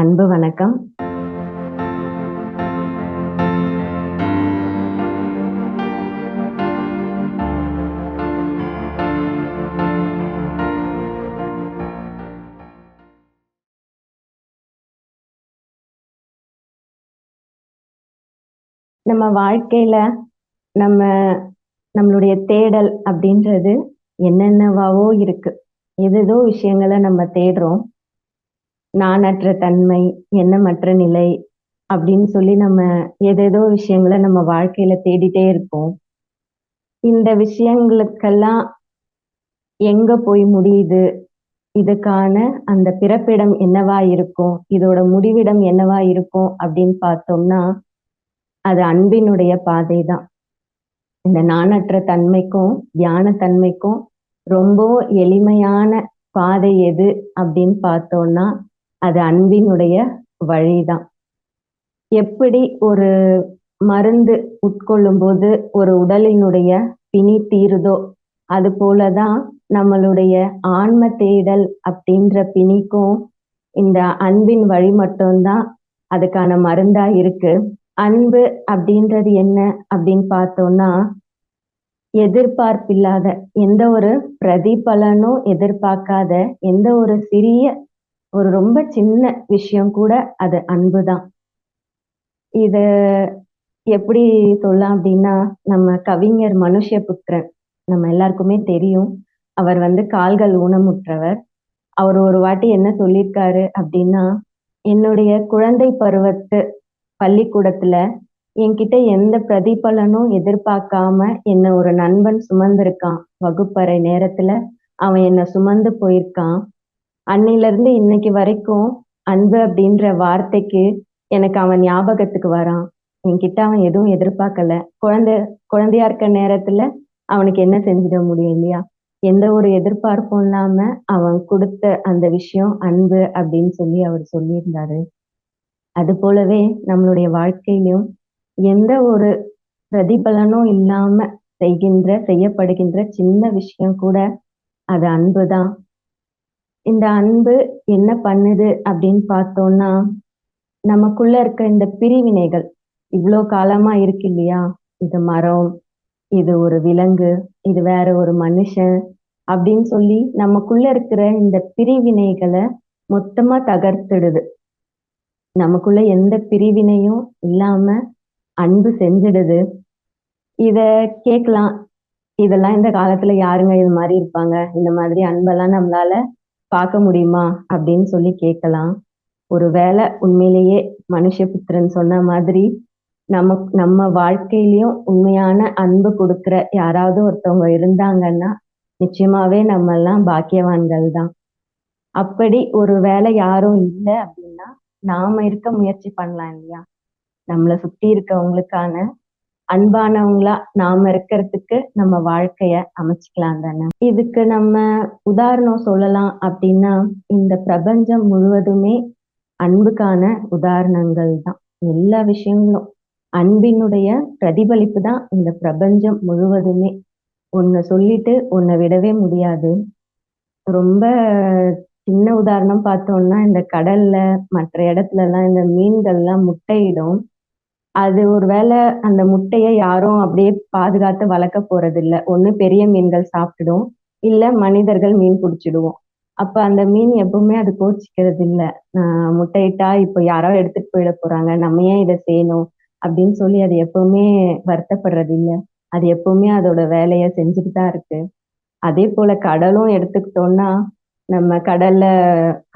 அன்பு வணக்கம். நம்ம வாழ்க்கையில நம்ம நம்மளுடைய தேடல் அப்படின்றது என்னென்னவாவோ இருக்கு. ஏதேதோ விஷயங்களை நம்ம தேடுறோம். நாணற்ற தன்மை, எண்ணமற்ற நிலை அப்படின்னு சொல்லி நம்ம ஏதேதோ விஷயங்கள நம்ம வாழ்க்கையில தேடிட்டே இருப்போம். இந்த விஷயங்களுக்கெல்லாம் எங்க போய் முடியுது? இதுக்கான அந்த பிறப்பிடம் என்னவா இருக்கும்? இதோட முடிவிடம் என்னவா இருக்கும்? அப்படின்னு பார்த்தோம்னா, அது அன்பினுடைய பாதை தான். இந்த நாணற்ற தன்மைக்கும், தியான தன்மைக்கும் ரொம்பவும் எளிமையான பாதை எது அப்படின்னு பார்த்தோம்னா, அது அன்பினுடைய வழிதான். எப்படி ஒரு மருந்து உட்கொள்ளும்போது ஒரு உடலினுடைய பிணி தீருதோ, அது போல தான் நம்மளுடைய ஆன்ம தேடல் அப்படின்ற பிணிக்கும் இந்த அன்பின் வழி மட்டும்தான் அதுக்கான மருந்தா இருக்கு. அன்பு அப்படின்றது என்ன அப்படின்னு பார்த்தோம்னா, எதிர்பார்ப்பில்லாத எந்த ஒரு பிரதிபலனும் எதிர்பார்க்காத எந்த ஒரு சிறிய ஒரு ரொம்ப சின்ன விஷயம் கூட அது அன்புதான். இத எப்படி சொல்லலாம் அப்படின்னா, நம்ம கவிஞர் மனுஷ்யபுத்திரன் நம்ம எல்லாருக்குமே தெரியும். அவர் வந்து கால்கள் ஊனமுற்றவர். அவர் ஒரு வாட்டி என்ன சொல்லியிருக்காரு அப்படின்னா, என்னுடைய குழந்தை பருவத்து பள்ளிக்கூடத்துல என்கிட்ட எந்த பிரதிபலனும் எதிர்பார்க்காம என்ன ஒரு நண்பன் சுமந்திருக்கான். வகுப்பறை நேரத்துல அவன் என்ன சுமந்து போயிருக்கான். அன்னையில இருந்து இன்னைக்கு வரைக்கும் அன்பு அப்படின்ற வார்த்தைக்கு எனக்கு அவன் ஞாபகத்துக்கு வரான். என்கிட்ட அவன் எதுவும் எதிர்பார்க்கல. குழந்தை குழந்தையா இருக்க நேரத்துல அவனுக்கு என்ன செஞ்சிட முடியும் இல்லையா? எந்த ஒரு எதிர்பார்ப்பும் இல்லாம அவன் கொடுத்த அந்த விஷயம் அன்பு அப்படின்னு சொல்லி அவர் சொல்லியிருந்தாரு. அது போலவே நம்மளுடைய வாழ்க்கையிலும் எந்த ஒரு பிரதிபலனும் இல்லாம செய்கின்ற, செய்யப்படுகின்ற சின்ன விஷயம் கூட அது அன்புதான். இந்த அன்பு என்ன பண்ணுது அப்படின்னு பார்த்தோம்னா, நமக்குள்ள இருக்க இந்த பிரிவினைகள் இவ்வளோ காலமா இருக்கு இல்லையா? இது மரம், இது ஒரு விலங்கு, இது வேற ஒரு மனுஷன் அப்படின்னு சொல்லி நமக்குள்ள இருக்கிற இந்த பிரிவினைகளை மொத்தமா தகர்த்துடுது. நமக்குள்ள எந்த பிரிவினையும் இல்லாம அன்பு செஞ்சிடுது. இத கேட்கலாம். இதெல்லாம் இந்த காலத்துல யாருங்க இது மாதிரி இருப்பாங்க? இந்த மாதிரி அன்பெல்லாம் நம்மளால பார்க்க முடியுமா? அப்படின்னு சொல்லி கேட்கலாம். ஒரு வேலை உண்மையிலேயே மனுஷபுத்திரன் சொன்ன மாதிரி நம்ம நம்ம வாழ்க்கையிலயும் உண்மையான அன்பு கொடுக்கிற யாராவது ஒருத்தவங்க இருந்தாங்கன்னா, நிச்சயமாவே நம்ம எல்லாம் பாக்கியவான்கள் தான். அப்படி ஒரு வேலை யாரும் இல்லை அப்படின்னா, நாம இருக்க முயற்சி பண்ணலாம் இல்லையா? நம்மளை சுத்தி இருக்கவங்களுக்கான அன்பானவங்களா நாம இருக்கிறதுக்கு நம்ம வாழ்க்கைய அமைச்சுக்கலாம் தானே. இதுக்கு நம்ம உதாரணம் சொல்லலாம் அப்படின்னா, இந்த பிரபஞ்சம் முழுவதுமே அன்புக்கான உதாரணங்கள் தான். எல்லா விஷயங்களும் அன்பினுடைய பிரதிபலிப்பு தான் இந்த பிரபஞ்சம் முழுவதுமே. ஒண்ண சொல்லிட்டு ஒண்ண விடவே முடியாது. ரொம்ப சின்ன உதாரணம் பார்த்தோம்னா, இந்த கடல்ல மற்ற இடத்துலலாம் இந்த மீன்கள்லாம் முட்டையிடும். அது ஒரு வேளை அந்த முட்டையை யாரும் அப்படியே பாதுகாத்து வளர்க்க போறதில்ல. ஒண்ணு பெரிய மீன்கள் சாப்பிடுவோம் இல்ல மனிதர்கள் மீன் பிடிச்சிடுவோம் அப்ப அந்த மீன் எப்பவுமே அது கோச்சிக்கிறது இல்ல. அ முட்டையிட்டா இப்ப யாரோ எடுத்துட்டு போயிட போறாங்க. நம்ம ஏன் இதை செய்யணும்? அப்படின்னு சொல்லி அது எப்பவுமே வருத்தப்படுறது இல்ல. அது எப்பவுமே அதோட வேலைய செஞ்சுட்டு தான் இருக்கு. அதே போல கடலும் எடுத்துக்கிட்டோம்னா, நம்ம கடல்ல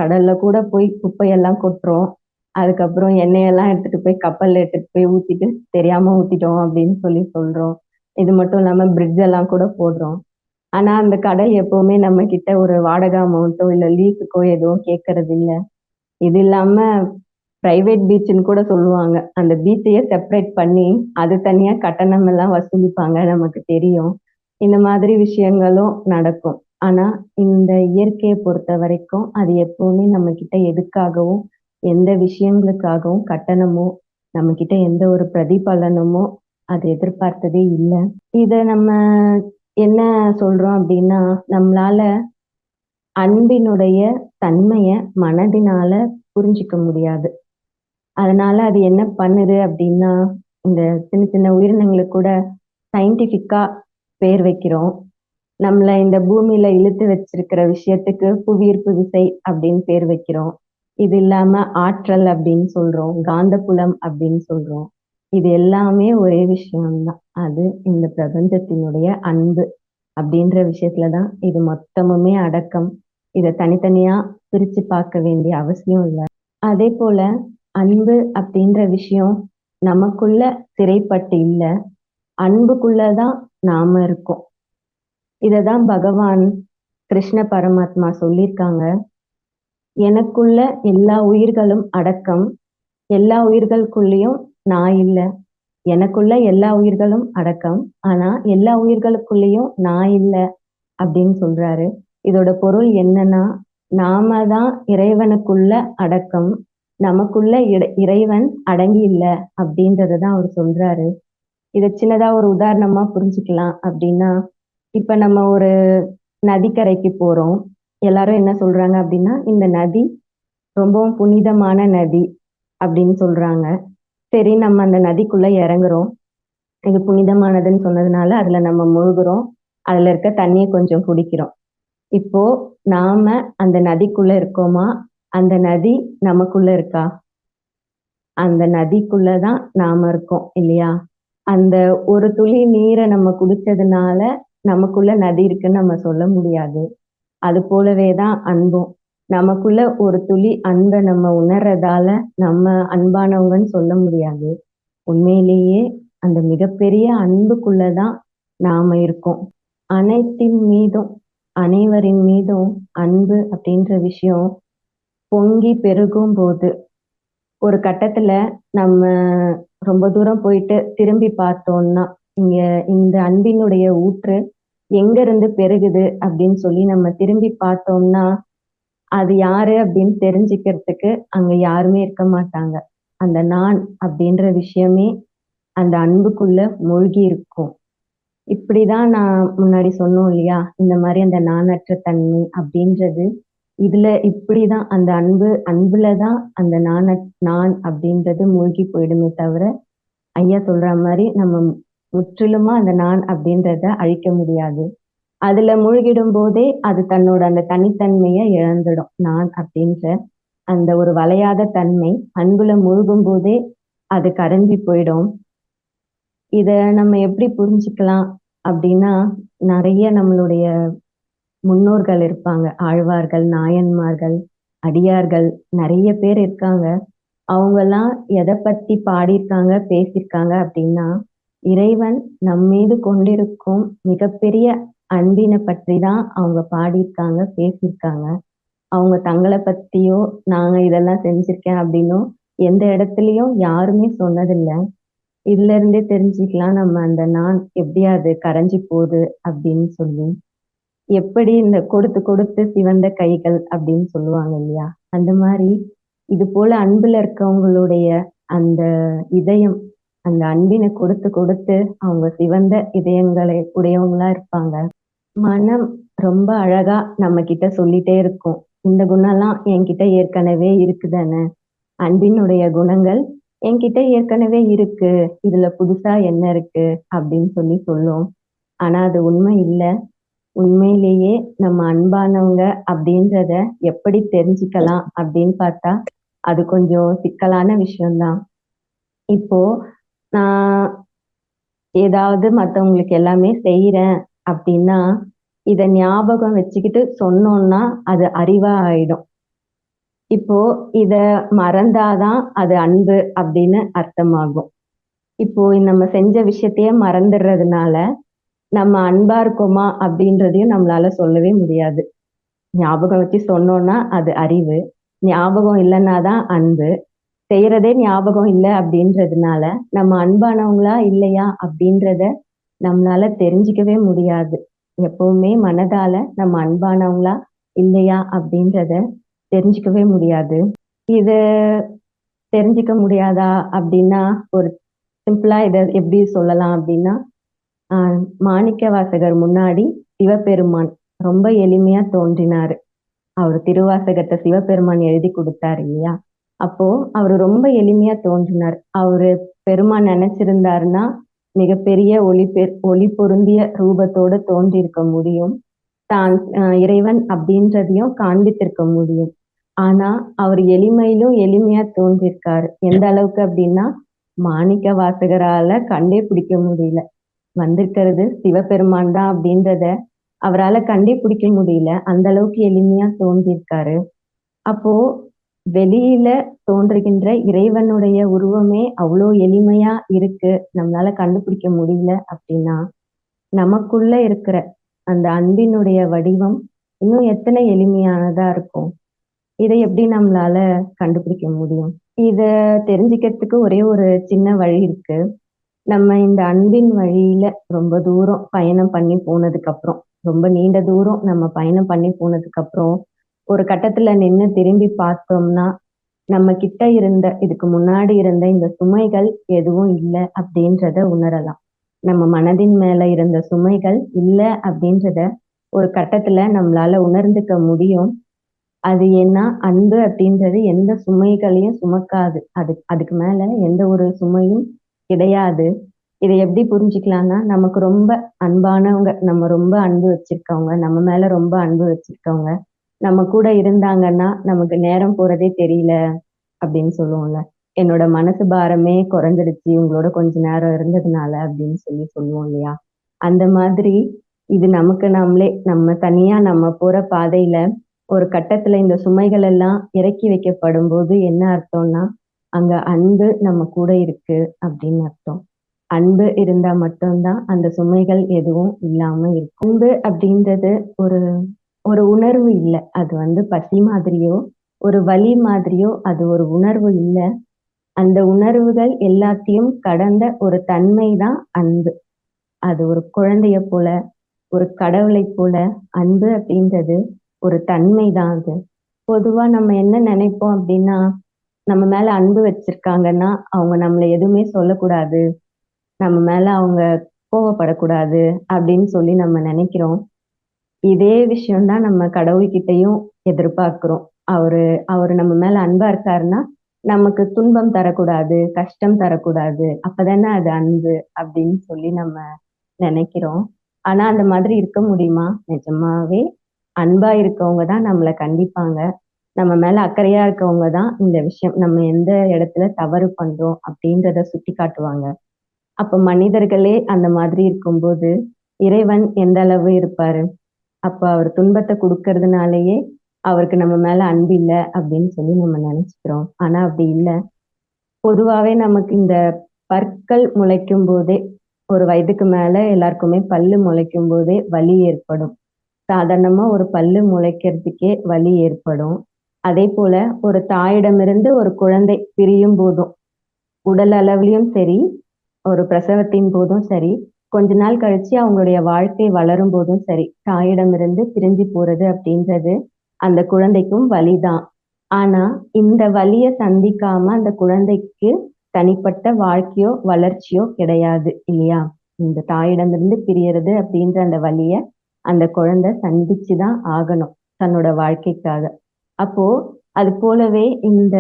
கடல்ல கூட போய் குப்பையெல்லாம் கொட்டுறோம். அதுக்கப்புறம் எண்ணெயெல்லாம் எடுத்துட்டு போய் கப்பல்ல எடுத்துட்டு போய் ஊத்திட்டு, தெரியாம ஊத்திட்டோம் அப்படின்னு சொல்லி சொல்றோம். இது மட்டும் இல்லாம பிரிட்ஜ் எல்லாம் கூட போடுறோம். ஆனா அந்த கடல் எப்பவுமே நம்ம கிட்ட ஒரு வாடகை அமௌண்ட்டோ, இல்ல லீஸுக்கோ எதுவும் கேட்கறது இல்ல. இது இல்லாம பிரைவேட் பீச்சுன்னு கூட சொல்லுவாங்க. அந்த பீச்சையே செப்பரேட் பண்ணி, அது தனியா கட்டணம் எல்லாம் வசூலிப்பாங்க நமக்கு தெரியும். இந்த மாதிரி விஷயங்களும் நடக்கும். ஆனா இந்த இயற்கையை பொறுத்த வரைக்கும் அது எப்பவுமே நம்ம கிட்ட எதுக்காகவும், எந்த விஷயங்களுக்காகவும் கட்டணமோ, நம்ம கிட்ட எந்த ஒரு பிரதிபலனமோ அது எதிர்பார்த்ததே இல்லை. இத நம்ம என்ன சொல்றோம் அப்படின்னா, நம்மளால அன்பினுடைய தன்மைய மனதினால புரிஞ்சுக்க முடியாது. அதனால அது என்ன பண்ணுது அப்படின்னா இந்த சின்ன சின்ன உயிரினங்களுக்கு கூட சயின்டிஃபிக்கா பேர் வைக்கிறோம். நம்மள இந்த பூமியில இழுத்து வச்சிருக்கிற விஷயத்துக்கு புவியீர்ப்பு விசை அப்படின்னு பேர் வைக்கிறோம். இது இல்லாம ஆற்றல் அப்படின்னு சொல்றோம் காந்தப்புலம் அப்படின்னு சொல்றோம். இது எல்லாமே ஒரே விஷயம்தான். அது இந்த பிரபஞ்சத்தினுடைய அன்பு அப்படின்ற விஷயத்துலதான் இது மொத்தமுமே அடக்கம். இதை தனித்தனியா பிரிச்சு பார்க்க வேண்டிய அவசியம் இல்லை. அதே போல அன்பு அப்படின்ற விஷயம் நமக்குள்ள சிறைப்பட்டு இல்லை அன்புக்குள்ளதான் நாம இருக்கோம். இததான் பகவான் கிருஷ்ண பரமாத்மா சொல்லியிருக்காங்க. எனக்குள்ள எல்லா உயிர்களும் அடக்கம். எல்லா உயிர்களுக்குள்ளேயும் நான் இல்லை. எனக்குள்ள எல்லா உயிர்களும் அடக்கம். ஆனா எல்லா உயிர்களுக்குள்ளேயும் நான் இல்லை அப்படின்னு சொல்றாரு. இதோட பொருள் என்னன்னா நாம தான் இறைவனுக்குள்ள அடக்கம். நமக்குள்ள இறைவன் அடங்கி இல்லை அப்படின்றதான் அவர் சொல்றாரு. இதை சின்னதா ஒரு உதாரணமா புரிஞ்சுக்கலாம் அப்படின்னா இப்ப நம்ம ஒரு நதிக்கரைக்கு போறோம். எல்லாரும் என்ன சொல்றாங்க அப்படின்னா இந்த நதி ரொம்பவும் புனிதமான நதி அப்படின்னு சொல்றாங்க. சரி நம்ம அந்த நதிக்குள்ள இறங்குறோம். இது புனிதமானதுன்னு சொன்னதுனால அதுல நம்ம முழுகுறோம். அதுல இருக்க தண்ணியை கொஞ்சம் குடிக்கிறோம். இப்போ நாம அந்த நதிக்குள்ள இருக்கோமா? அந்த நதி நமக்குள்ள இருக்கா? அந்த நதிக்குள்ளதான் நாம இருக்கோம் இல்லையா? அந்த ஒரு துளி நீரை நம்ம குடிச்சதுனால நமக்குள்ள நதி இருக்குன்னு நம்ம சொல்ல முடியாது. அது போலவே தான் அன்பும். நமக்குள்ள ஒரு துளி அன்பை நம்ம உணர்றதால நம்ம அன்பானவங்கன்னு சொல்ல முடியாது. உண்மையிலேயே அந்த மிகப்பெரிய அன்புக்குள்ளதான் நாம இருக்கோம். அனைத்தின் மீதும் அனைவரின் மீதும் அன்பு அப்படின்ற விஷயம் பொங்கி பெருகும் போது ஒரு கட்டத்துல நம்ம ரொம்ப தூரம் போயிட்டு திரும்பி பார்த்தோம்னா இங்க இந்த அன்பினுடைய ஊற்று எங்க இருந்து பெருகுது அப்படின்னு சொல்லி நம்ம திரும்பி பார்த்தோம்னா அது யாரு அப்படின்னு தெரிஞ்சுக்கிறதுக்கு அங்க யாருமே இருக்க மாட்டாங்க. அந்த நான் அப்படின்ற விஷயமே அந்த அன்புக்குள்ள மூழ்கி இருக்கும். இப்படிதான் நான் முன்னாடி சொன்னோம் இல்லையா? இந்த மாதிரி அந்த நானற்ற தன்மை அப்படின்றது. இதுல இப்படிதான் அந்த அன்பு அன்புலதான் அந்த நான நான் அப்படின்றது மூழ்கி போயிடுமே தவிர ஐயா சொல்ற மாதிரி நம்ம முற்றிலுமா அந்த நான் அப்படின்றத அழிக்க முடியாது. அதுல மூழ்கிடும் போதே அது தன்னோட அந்த தனித்தன்மையை இழந்துடும். நான் அப்படின்ற அந்த ஒரு வளையாத தன்மை அன்புல மூழ்கும் போதே அது கரைஞ்சி போயிடும். இத நம்ம எப்படி புரிஞ்சுக்கலாம் அப்படின்னா நிறைய நம்மளுடைய முன்னோர்கள் இருப்பாங்க. ஆழ்வார்கள் நாயன்மார்கள் அடியார்கள் நிறைய பேர் இருக்காங்க. அவங்கெல்லாம் எதை பத்தி பாடியிருக்காங்க பேசியிருக்காங்க அப்படின்னா இறைவன் நம்மீது கொண்டிருக்கும் மிகப்பெரிய அன்பினை பற்றி தான் அவங்க பாடியிருக்காங்க பேசியிருக்காங்க. அவங்க தங்களை பத்தியோ நாங்க இதெல்லாம் செஞ்சிருக்கேன் அப்படின்னும் எந்த இடத்துலயும் யாருமே சொன்னதில்லை. இதுல இருந்தே தெரிஞ்சுக்கலாம் நம்ம அந்த நான் எப்படி அது கரைஞ்சி போகுது அப்படின்னு சொல்லி. எப்படி இந்த கொடுத்து கொடுத்து சிவந்த கைகள் அப்படின்னு சொல்லுவாங்க இல்லையா? அந்த மாதிரி. இது போல அன்புல இருக்கவங்களுடைய அந்த இதயம் அந்த அன்பினை கொடுத்து கொடுத்து அவங்க சிவந்த இதயங்களை உடையவங்களா இருப்பாங்க. மனம் ரொம்ப அழகா நம்ம கிட்ட சொல்லிட்டே இருக்கும். இந்த குணம்லாம் என்கிட்ட ஏற்கனவே இருக்குதானே? அன்பினுடைய குணங்கள் என்கிட்ட ஏற்கனவே இருக்கு. இதுல புதுசா என்ன இருக்கு அப்படின்னு சொல்லி சொல்லும். ஆனா அது உண்மை இல்லை. உண்மையிலேயே நம்ம அன்பானவங்க அப்படின்றத எப்படி தெரிஞ்சுக்கலாம் அப்படின்னு பார்த்தா அது கொஞ்சம் சிக்கலான விஷயம்தான். இப்போ நான் ஏதாவது மத்தவங்களுக்கு எல்லாமே செய்யறேன் அப்படின்னா இத ஞாபகம் வச்சுக்கிட்டு சொன்னோம்னா அது அறிவா ஆயிடும். இப்போ இத மறந்தாதான் அது அன்பு அப்படின்னு அர்த்தமாகும். இப்போ நம்ம செஞ்ச விஷயத்தையே மறந்துடுறதுனால நம்ம அன்பா இருக்கோமா அப்படின்றதையும் நம்மளால சொல்லவே முடியாது. ஞாபகம் வச்சு சொன்னோம்னா அது அறிவு. ஞாபகம் இல்லைன்னா தான் அன்பு. செய்யறதே ஞாபகம் இல்லை அப்படின்றதுனால நம்ம அன்பானவங்களா இல்லையா அப்படின்றத நம்மளால தெரிஞ்சுக்கவே முடியாது. எப்பவுமே மனதால நம்ம அன்பானவங்களா இல்லையா அப்படின்றத தெரிஞ்சுக்கவே முடியாது. இது தெரிஞ்சுக்க முடியாதா அப்படின்னா ஒரு சிம்பிளா இதை எப்படி சொல்லலாம் அப்படின்னா மாணிக்க வாசகர் முன்னாடி சிவபெருமான் ரொம்ப எளிமையா தோன்றினாரு. அவர் திருவாசகத்தை சிவபெருமான் எழுதி கொடுத்தாரு இல்லையா? அப்போ அவர் ரொம்ப எளிமையா தோன்றினார். அவரு பெருமா நினைச்சிருந்தாருன்னா மிகப்பெரிய ஒளி பெ ஒளி பொருந்திய ரூபத்தோடு தோன்றியிருக்க முடியும். தான் இறைவன் அப்படின்றதையும் காண்பித்திருக்க முடியும். ஆனா அவர் எளிமையிலும் எளிமையா தோன்றிருக்காரு. எந்த அளவுக்கு அப்படின்னா மாணிக்க வாசகரால கண்டே பிடிக்க முடியல. வந்திருக்கிறது சிவபெருமான் தான் அப்படின்றத அவரால் கண்டே பிடிக்க முடியல. அந்த அளவுக்கு எளிமையா தோன்றியிருக்காரு அப்போ வெளியில தோன்றுகின்ற இறைவனுடைய உருவமே அவ்வளோ எளிமையா இருக்கு. நம்மளால கண்டுபிடிக்க முடியல அப்படின்னா நமக்குள்ள இருக்கிற அந்த அன்பினுடைய வடிவம் இன்னும் எத்தனை எளிமையானதா இருக்கும்? இதை எப்படி நம்மளால கண்டுபிடிக்க முடியும்? இத தெரிஞ்சுக்கிறதுக்கு ஒரே ஒரு சின்ன வழி இருக்கு. நம்ம இந்த அன்பின் வழியில ரொம்ப தூரம் பயணம் பண்ணி போனதுக்கு அப்புறம் ரொம்ப நீண்ட தூரம் நம்ம பயணம் பண்ணி போனதுக்கு அப்புறம் ஒரு கட்டத்துல நின்று திரும்பி பார்த்தோம்னா நம்ம கிட்ட இருந்த இதுக்கு முன்னாடி இருந்த இந்த சுமைகள் எதுவும் இல்லை அப்படின்றத உணரலாம். நம்ம மனதின் மேல இருந்த சுமைகள் இல்லை அப்படின்றத ஒரு கட்டத்துல நம்மளால உணர்ந்துக்க முடியும். அது ஏன்னா அன்பு அப்படின்றது எந்த சுமைகளையும் சுமக்காது. அது அதுக்கு மேல எந்த ஒரு சுமையும் கிடையாது. இதை எப்படி புரிஞ்சுக்கலாம்னா நமக்கு ரொம்ப அன்பானவங்க நம்ம ரொம்ப அன்பு வச்சிருக்கவங்க நம்ம மேல ரொம்ப அன்பு வச்சிருக்கவங்க நம்ம கூட இருந்தாங்கன்னா நமக்கு நேரம் போறதே தெரியல அப்படின்னு சொல்லுவோம்ல. என்னோட மனசு பாரமே குறைஞ்சிடுச்சு உங்களோட கொஞ்ச நேரம் இருந்ததுனால அப்படின்னு சொல்லி சொல்லுவோம் இல்லையா? அந்த மாதிரி இது நமக்கு நாமளே நம்ம தனியா நம்ம போற பாதையில ஒரு கட்டத்துல இந்த சுமைகள் எல்லாம் இறக்கி வைக்கப்படும் போது என்ன அர்த்தம்னா அங்க அன்பு நம்ம கூட இருக்கு அப்படின்னு அர்த்தம். அன்பு இருந்தா மட்டும்தான் அந்த சுமைகள் எதுவும் இல்லாம இருக்கும். அன்பு அப்படின்றது ஒரு ஒரு உணர்வு இல்லை. அது வந்து பசி மாதிரியோ ஒரு வலி மாதிரியோ அது ஒரு உணர்வு இல்லை. அந்த உணர்வுகள் எல்லாத்தையும் கடந்த ஒரு தன்மை தான் அன்பு. அது ஒரு குழந்தைய போல ஒரு கடவுளை போல அன்பு அப்படின்றது ஒரு தன்மை தான் அது. பொதுவா நம்ம என்ன நினைப்போம் அப்படின்னா நம்ம மேல அன்பு வச்சிருக்காங்கன்னா அவங்க நம்மள எதுவுமே சொல்லக்கூடாது. நம்ம மேல அவங்க கோவப்படக்கூடாது அப்படின்னு சொல்லி நம்ம நினைக்கிறோம். இதே விஷயம்தான் நம்ம கடவுள்கிட்டையும் எதிர்பார்க்கிறோம். அவரு அவரு நம்ம மேல அன்பா இருக்காருன்னா நமக்கு துன்பம் தரக்கூடாது கஷ்டம் தரக்கூடாது. அப்பதானே அது அன்பு அப்படின்னு சொல்லி நம்ம நினைக்கிறோம். ஆனா அந்த மாதிரி இருக்க முடியுமா? நிஜமாவே அன்பா இருக்கவங்க தான் நம்மளை கண்டிப்பாங்க. நம்ம மேல அக்கறையா இருக்கவங்க தான் இந்த விஷயம் நம்ம எந்த இடத்துல தவறு பண்றோம் அப்படின்றத சுட்டி காட்டுவாங்க. அப்ப மனிதர்களே அந்த மாதிரி இருக்கும்போது இறைவன் எந்த அளவு இருப்பாரு? அப்ப அவர் துன்பத்தை கொடுக்கறதுனாலயே அவருக்கு நம்ம மேல அன்பு இல்லை அப்படின்னு சொல்லி நம்ம நினைச்சுக்கிறோம். ஆனா அப்படி இல்லை. பொதுவாவே நமக்கு இந்த பற்கள் முளைக்கும் போதே ஒரு வயதுக்கு மேல எல்லாருக்குமே பல்லு முளைக்கும் போதே வலி ஏற்படும். சாதாரணமா ஒரு பல்லு முளைக்கிறதுக்கே வலி ஏற்படும். அதே போல ஒரு தாயிடமிருந்து ஒரு குழந்தை பிரியும் போதும் உடல் அளவுலயும் சரி ஒரு பிரசவத்தின் போதும் சரி கொஞ்ச நாள் கழிச்சு அவங்களுடைய வாழ்க்கை வளரும் போதும் சரி தாயிடமிருந்து பிரிஞ்சு போறது அப்படின்றது அந்த குழந்தைக்கும் வலிதான். ஆனா இந்த வலிய சந்திக்காம அந்த குழந்தைக்கு தனிப்பட்ட வாழ்க்கையோ வளர்ச்சியோ கிடையாது இல்லையா? இந்த தாயிடமிருந்து பிரியறது அப்படின்ற அந்த வழிய அந்த குழந்தை சந்திச்சுதான் ஆகணும் தன்னோட வாழ்க்கைக்காக. அப்போ அது போலவே இந்த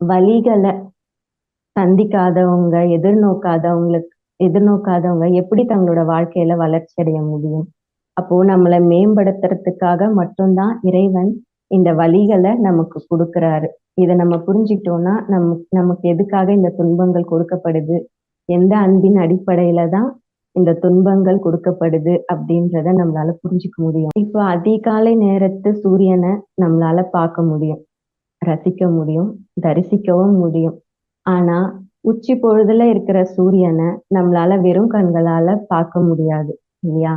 வழிகளை சந்திக்காதவங்க எதிர்நோக்காதவங்களுக்கு எதிர்நோக்காதவங்க எப்படி தங்களோட வாழ்க்கையில வளர்ச்சி அடைய முடியும்? அப்போ நம்மளை மேம்படுத்துறதுக்காக மட்டும்தான் இறைவன் இந்த வழிகளை நமக்கு கொடுக்கறாரு. இதை நம்ம புரிஞ்சுக்கிட்டோம்னா நம் நமக்கு எதுக்காக இந்த துன்பங்கள் கொடுக்கப்படுது? எந்த அன்பின் அடிப்படையில தான் இந்த துன்பங்கள் கொடுக்கப்படுது அப்படின்றத நம்மளால புரிஞ்சுக்க முடியும். இப்போ அதிகாலை நேரத்து சூரியனை நம்மளால பார்க்க முடியும் ரசிக்க முடியும் தரிசிக்கவும் முடியும். ஆனா உச்சி பொழுதுல இருக்கிற சூரியனை நம்மளால வெறும் கண்களால பார்க்க முடியாது இல்லையா?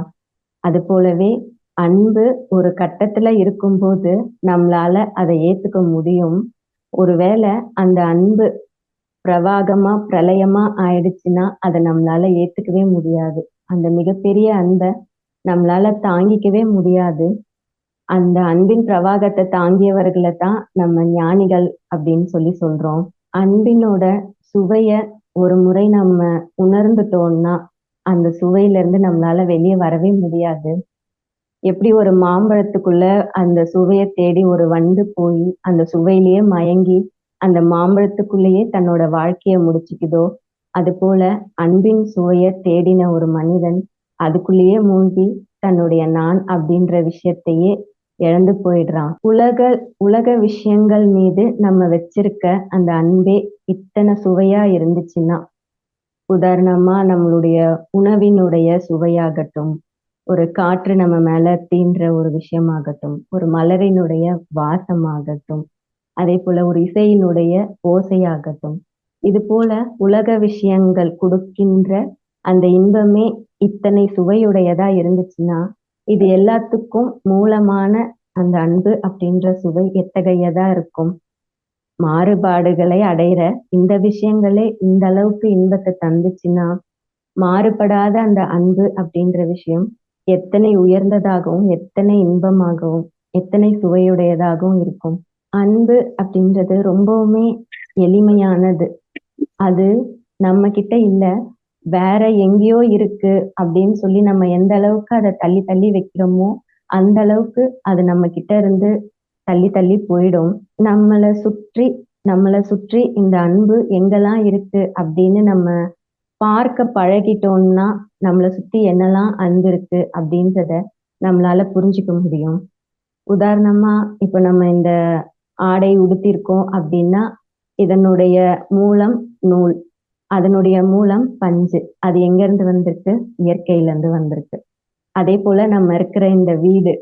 அது போலவே அன்பு ஒரு கட்டத்துல இருக்கும்போது நம்மளால அதை ஏத்துக்க முடியும். ஒருவேளை அந்த அன்பு பிரவாகமா பிரளயமா ஆயிடுச்சுன்னா அதை நம்மளால ஏத்துக்கவே முடியாது. அந்த மிகப்பெரிய அன்பை நம்மளால தாங்கிக்கவே முடியாது. அந்த அன்பின் பிரவாகத்தை தாங்கியவர்களை தான் நம்ம ஞானிகள் அப்படின்னு சொல்லி சொல்றோம். அன்பினோட சுவைய ஒரு முறை நம்ம உணர்ந்துட்டோம்னா அந்த சுவையில இருந்து நம்மளால வெளியே வரவே முடியாது. எப்படி ஒரு மாம்பழத்துக்குள்ள அந்த சுவைய தேடி ஒரு வண்டு போய் அந்த சுவையிலேயே மயங்கி அந்த மாம்பழத்துக்குள்ளேயே தன்னோட வாழ்க்கைய முடிச்சுக்குதோ அது போல அன்பின் சுவைய தேடின ஒரு மனிதன் அதுக்குள்ளேயே மூழ்கி தன்னுடைய நான் அப்படின்ற விஷயத்தையே இழந்து போயிடுறான். உலக உலக விஷயங்கள் மீது நம்ம வச்சிருக்க அந்த அன்பே இத்தனை சுவையா இருந்துச்சுன்னா உதாரணமா நம்மளுடைய உணவினுடைய சுவையாகட்டும் ஒரு காற்று நம்ம மேல தீன்ற ஒரு விஷயமாகட்டும் ஒரு மலரினுடைய வாசமாகட்டும் அதே போல ஒரு இசையினுடைய ஓசையாகட்டும் இது போல உலக விஷயங்கள் கொடுக்கின்ற அந்த இன்பமே இத்தனை சுவையுடையதா இருந்துச்சுன்னா இது எல்லாத்துக்கும் மூலமான அந்த அன்பு அப்படின்ற சுவை எத்தகையதா இருக்கும்? மாறுபாடுகளை அடையிற இந்த விஷயங்களே இந்த அளவுக்கு இன்பத்தை தந்துச்சுன்னா மாறுபடாத அந்த அன்பு அப்படின்ற விஷயம் எத்தனை உயர்ந்ததாகவும் எத்தனை இன்பமாகவும் எத்தனை சுவையுடையதாகவும் இருக்கும். அன்பு அப்படின்றது ரொம்பவுமே எளிமையானது. அது நம்ம கிட்ட இல்ல. வேற எங்கேயோ இருக்கு அப்படின்னு சொல்லி நம்ம எந்த அளவுக்கு அதை தள்ளி தள்ளி வைக்கிறோமோ அந்த அளவுக்கு அது நம்ம கிட்ட இருந்து தள்ளி தள்ளி போயிடும். நம்மளை சுற்றி நம்மளை சுற்றி இந்த அன்பு எங்கெல்லாம் இருக்கு அப்படின்னு நம்ம பார்க்க பழகிட்டோம்னா நம்மளை சுத்தி என்னெல்லாம் அன்பு இருக்கு அப்படின்றத நம்மளால புரிஞ்சுக்க முடியும். உதாரணமா இப்ப நம்ம இந்த ஆடை உடுத்திருக்கோம் அப்படின்னா இதனுடைய மூலம் நூல் அதனுடைய மூலம் பஞ்சு அது எங்க இருந்து வந்திருக்கு? இயற்கையில இருந்து வந்திருக்கு. அதே போல நம்ம இருக்கிற இந்த வீடு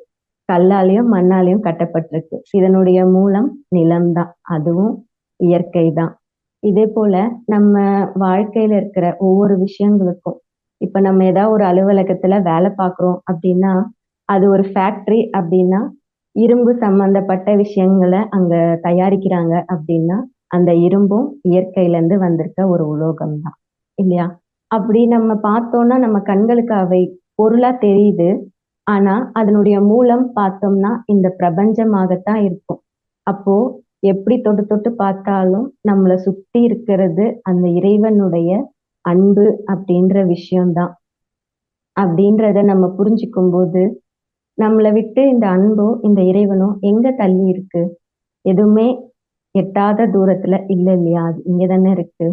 கல்லாலையும் மண்ணாலையும் கட்டப்பட்டிருக்கு. இதனுடைய மூலம் நிலம்தான் அதுவும் இயற்கை தான் இதே போல நம்ம வாழ்க்கையில இருக்கிற ஒவ்வொரு விஷயங்களுக்கும் இப்ப நம்ம ஏதாவது ஒரு அலுவலகத்துல வேலை பார்க்குறோம் அப்படின்னா அது ஒரு ஃபேக்டரி அப்படின்னா இரும்பு சம்பந்தப்பட்ட விஷயங்களை அங்க தயாரிக்கிறாங்க அப்படின்னா அந்த இரும்பும் இயற்கையிலேருந்து வந்திருக்க ஒரு உலோகம் தான் இல்லையா? அப்படி நம்ம பார்த்தோம்னா நம்ம கண்களுக்கு அவை பொருளா தெரியுது. ஆனா அதனுடைய மூலம் பார்த்தோம்னா இந்த பிரபஞ்சமாகத்தான் இருக்கும். அப்போ எப்படி தொட்டு தொட்டு பார்த்தாலும் நம்மளை சுத்தி இருக்கிறது அந்த இறைவனுடைய அன்பு அப்படின்ற விஷயம்தான். அப்படின்றத நம்ம புரிஞ்சுக்கும் போது நம்மளை விட்டு இந்த அன்போ இந்த இறைவனோ எங்க தள்ளி இருக்கு? எதுவுமே எட்டாத தூரத்துல இல்ல இல்லையா? அது இங்க தானே இருக்கு.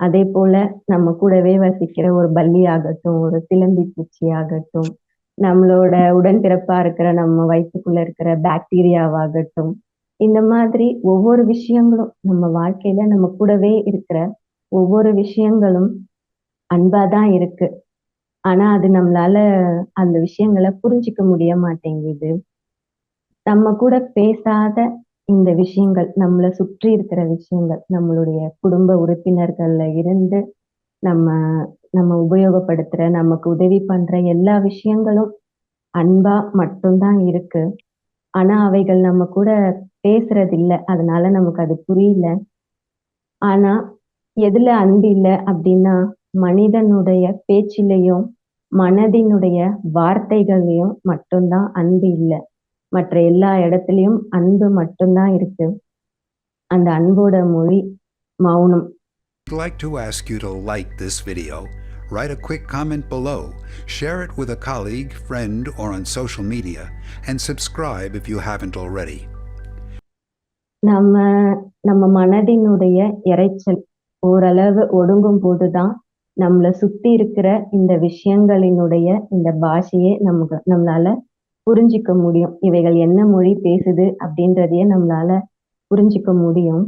அதே போல நம்ம கூடவே வசிக்கிற ஒரு பல்லி ஆகட்டும் ஒரு சிலம்பி பூச்சி ஆகட்டும் நம்மளோட உடன்பிறப்பா இருக்கிற நம்ம வயிற்றுக்குள்ள இருக்கிற பாக்டீரியாவாகட்டும் இந்த மாதிரி ஒவ்வொரு விஷயங்களும் நம்ம வாழ்க்கையில நம்ம கூடவே இருக்கிற ஒவ்வொரு விஷயங்களும் அன்பாதான் இருக்கு. ஆனா அது நம்மளால அந்த விஷயங்களை புரிஞ்சுக்க முடிய மாட்டேங்குது. நம்ம கூட பேசாத இந்த விஷயங்கள் நம்மளை சுற்றி இருக்கிற விஷயங்கள் நம்மளுடைய குடும்ப உறுப்பினர்கள்ல இருந்து நம்ம நம்ம உபயோகப்படுத்துற நமக்கு உதவி பண்ற எல்லா விஷயங்களும் அன்பா மட்டும்தான் இருக்கு. ஆனா அவைகள் நம்ம கூட பேசுறது இல்ல அதனால நமக்கு அது புரியல. ஆனா எதுல அன்பு இல்லை அப்படின்னா மனிதனுடைய பேச்சிலையும் மனதினுடைய வார்த்தைகளையும் மட்டும்தான் அன்பு இல்லை. மற்ற எல்லா இடத்துலயும் அன்பு மட்டும்தான் இருக்கு அந்த அன்போட மொழி மௌனம் I'd like to ask you to like this video, write a quick comment below, share it with a colleague, friend, or on social media, and subscribe if you haven't already. நம்ம நம்ம மனதினுடைய இரைச்சல் ஓரளவு ஒடுங்கும் போதுதான் நம்மளை சுத்தி இருக்கிற இந்த விஷயங்களினுடைய இந்த பாஷையே நமக்கு நம்மளால புரிஞ்சிக்க முடியும். இவைகள் என்ன மொழி பேசுது அப்படின்றதையே நம்மளால புரிஞ்சிக்க முடியும்.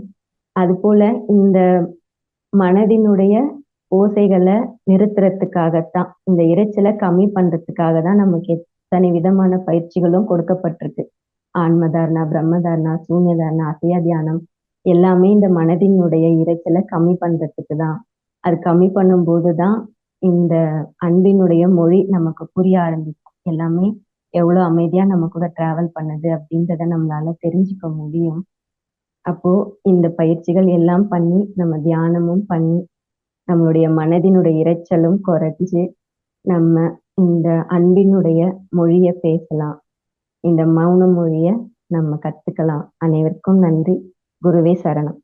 அது போல இந்த மனதினுடைய ஓசைகளை நிறுத்துறதுக்காகத்தான் இந்த இரைச்சலை கம்மி பண்றதுக்காக தான் நமக்கு எத்தனை விதமான பயிற்சிகளும் கொடுக்கப்பட்டிருக்கு. ஆன்மதாரணா பிரம்மதாரணா சூன்யதாரணா அசையா தியானம் எல்லாமே இந்த மனதினுடைய இரைச்சலை கம்மி பண்றதுக்கு தான். அது கம்மி பண்ணும்போது தான் இந்த அன்பினுடைய மொழி நமக்கு புரிய ஆரம்பிக்கும். எல்லாமே எவ்வளவு அமைதியா நம்ம கூட டிராவல் பண்ணுது அப்படின்றத நம்மளால தெரிஞ்சுக்க முடியும். அப்போ இந்த பயிற்சிகள் எல்லாம் பண்ணி நம்ம தியானமும் பண்ணி நம்மளுடைய மனதினுடைய இரைச்சலும் குறைஞ்சு நம்ம இந்த அன்பினுடைய மொழிய பேசலாம். இந்த மௌன மொழிய நம்ம கத்துக்கலாம். அனைவருக்கும் நன்றி. குருவே சரணம்.